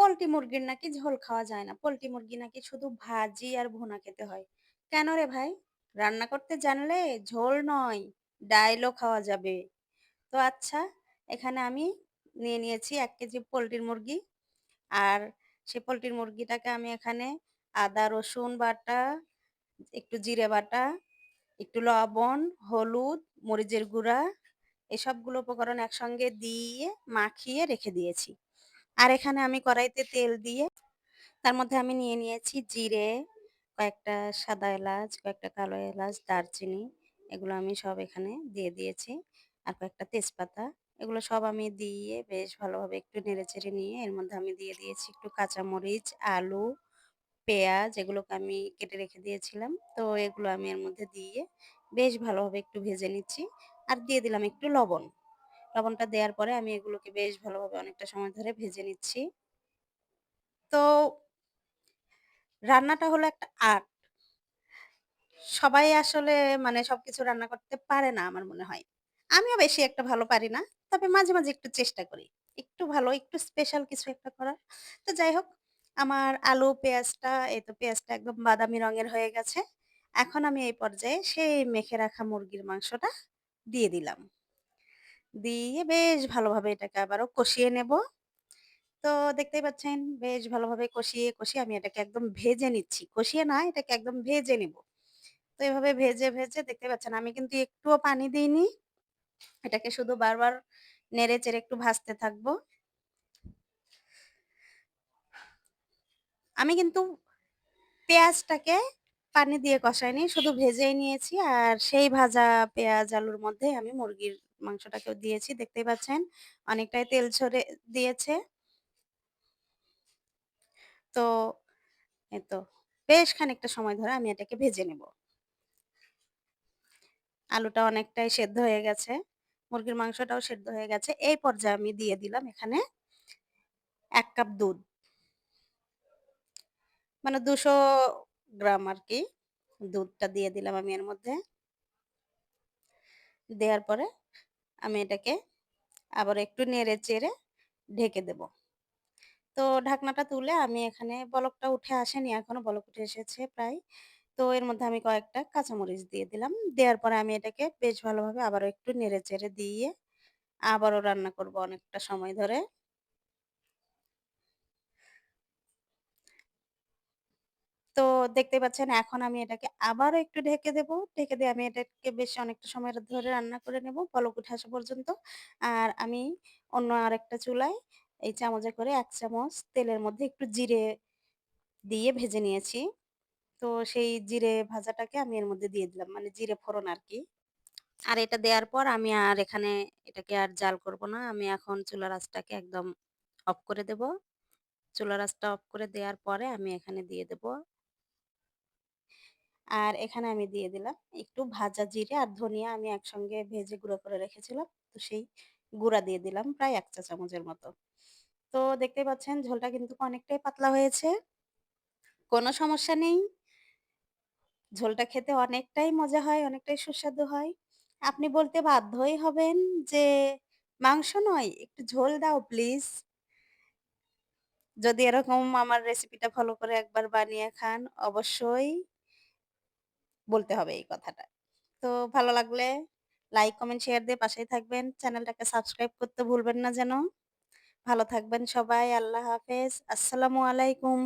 Poultry মুরগির নাকি ঝোল খাওয়া যায় না। পোলট্রি মুরগি নাকি শুধু ভাজি আর ভুনা খেতে হয়। কেন রে ভাই? রান্না করতে জানলে ঝোল নয়, ডাইলও খাওয়া যাবে। তো আচ্ছা, এখানে আমি নিয়ে নিয়েছি এক কেজি পোলট্রির মুরগি। আর সে পোলট্রির মুরগিটাকে আমি এখানে আদা, রসুন বাটা, একটু জিরে বাটা, একটু লবণ, হলুদ, মরিচের গুঁড়া এসবগুলো উপকরণ একসঙ্গে দিয়ে মাখিয়ে রেখে দিয়েছি। আর এখানে আমি কড়াইতে তেল দিয়ে তার মধ্যে আমি নিয়ে নিয়েছি জিরে, কয়েকটা সাদা এলাচ, কয়েকটা কালো এলাচ, দারচিনি এগুলো আমি সব এখানে দিয়ে দিয়েছি। আর কয়েকটা তেজপাতা এগুলো সব আমি দিয়ে বেশ ভালোভাবে একটু নেড়েচেড়ে নিয়ে এর মধ্যে আমি দিয়ে দিয়েছি একটু কাঁচামরিচ, আলু, পেঁয়াজ এগুলোকে আমি কেটে রেখে দিয়েছিলাম। তো এগুলো আমি এর মধ্যে দিয়ে বেশ ভালোভাবে একটু ভেজে নিচ্ছি। আর দিয়ে দিলাম একটু লবণ। লবণটা দেওয়ার পরে আমি এগুলোকে বেশ ভালোভাবে অনেকটা সময় ধরে ভেজে নিচ্ছি। তো রান্নাটা হলো একটা আর্ট। সবাই আসলে মানে সবকিছু রান্না করতে পারে না আমার মনে হয়। আমিও বেশি একটা ভালো পারি না। তবে মাঝে, মাঝে একটু চেষ্টা করি। একটু ভালো, একটু স্পেশাল কিছু একটা করার। তো যাই হোক, আমার আলু, পেঁয়াজটা এই তো পেঁয়াজটা একদম বাদামি রঙের হয়ে গেছে। এখন আমি এই পর্যায়ে সেই মেখে রাখা মুরগির মাংসটা দিয়ে দিলাম। দিয়ে বেশ ভালোভাবে এটাকে আবারও কষিয়ে নেব। তো দেখতেই পাচ্ছেন বেশ ভালোভাবে কষিয়ে, কষিয়ে আমি এটাকে একদম ভেজে নিচ্ছি। কষিয়ে না, এটাকে একদম ভেজে নিব। তো এভাবে ভেজে, ভেজে দেখতে পাচ্ছেন আমি কিন্তু একটুও পানি দিইনি। এটাকে শুধু বারবার নেড়ে-চেড়ে একটু ভাজতে থাকব। আমি কিন্তু পেঁয়াজটাকে পানি দিয়ে কষাইনি, শুধু ভেজেই নিয়েছি। আর সেই ভাজা পেঁয়াজ, আলুর মধ্যে আমি মুরগির মাংসটাকেও দিয়েছি। দেখতেই পাচ্ছেন অনেকটাই তেল ছড়ে দিয়েছে। তো এই তো বেশ খানিকটা সময় ধরে আমি এটাকে ভেজে নেব। আলুটা অনেকটাই সেদ্ধ হয়ে গেছে। মুরগির মাংসটাও সেদ্ধ হয়ে গেছে। এই পর্যায়ে আমি দিয়ে দিলাম এখানে এক কাপ দুধ। মানে ২০০ গ্রাম আরকি দুধটা দিয়ে দিলাম আমি এর মধ্যে। দেওয়ার পরে আমি এটাকে আবার একটু নেড়ে-চেড়ে ঢেকে দেব। তো ঢাকনাটা তুলে আমি এখানে বলকটা উঠে আসেনি এখনও, বলক উঠে এসেছে প্রায়। তো এর মধ্যে আমি কয়েকটা কাঁচামরিচ দিয়ে দিলাম। দেওয়ার পরে আমি এটাকে বেশ ভালোভাবে আবারও একটু নেড়ে-চেড়ে দিয়ে আবারও রান্না করব অনেকটা সময় ধরে। তো দেখতে পাচ্ছেন, এখন আমি এটাকে আবারও একটু ঢেকে দেব। ঢেকে দিয়ে আমি এটাকে বেশ অনেকটা সময় ধরে রান্না করে নেব বলক উঠে আসা পর্যন্ত। আর আমি অন্য আরেকটা চুলায় এই চামচে করে এক চামচ তেলের মধ্যে একটু জিরে দিয়ে ভেজে নিয়েছি। তো সেই জিরে ভাজাটাকে আমি এর মধ্যে দিয়ে দিলাম। মানে জিরে ফোড়ন আর কি আর এটা দেওয়ার পর আমি আর এখানে এটাকে আর জাল করব না। আমি এখন চুলার আঁচটাকে একদম অফ করে দেব। চুলার আঁচটা অফ করে দেওয়ার পরে আমি এখানে দিয়ে দেব আর এখানে আমি দিয়ে দিলাম একটু ভাজা জিরে আর ধনিয়া আমি একসঙ্গে ভেজে গুঁড়ো করে রেখেছিলাম। তো সেই গুঁড়া দিয়ে দিলাম প্রায় ১ চা চামচের মতো। তো দেখতে পাচ্ছেন ঝোলটা কিন্তু অনেকটাই পাতলা হয়েছে। কোনো সমস্যা নেই। ঝোলটা খেতে অনেকটাই মজা হয়, অনেকটাই সুস্বাদু হয়। আপনি বলতে বাধ্যই হবেন যে, "মাংস নয়, একটু ঝোল দাও প্লিজ।" যদি এরকম আমার রেসিপিটা ফলো করে একবার বানিয়ে খান, অবশ্যই বলতে হবে এই কথাটা। তো ভালো লাগলে লাইক, কমেন্ট, শেয়ার দিয়ে পাশেই থাকবেন। চ্যানেলটাকে সাবস্ক্রাইব করতে ভুলবেন না যেন। ভালো থাকবেন সবাই। আল্লাহ হাফেজ। আসসালামু আলাইকুম।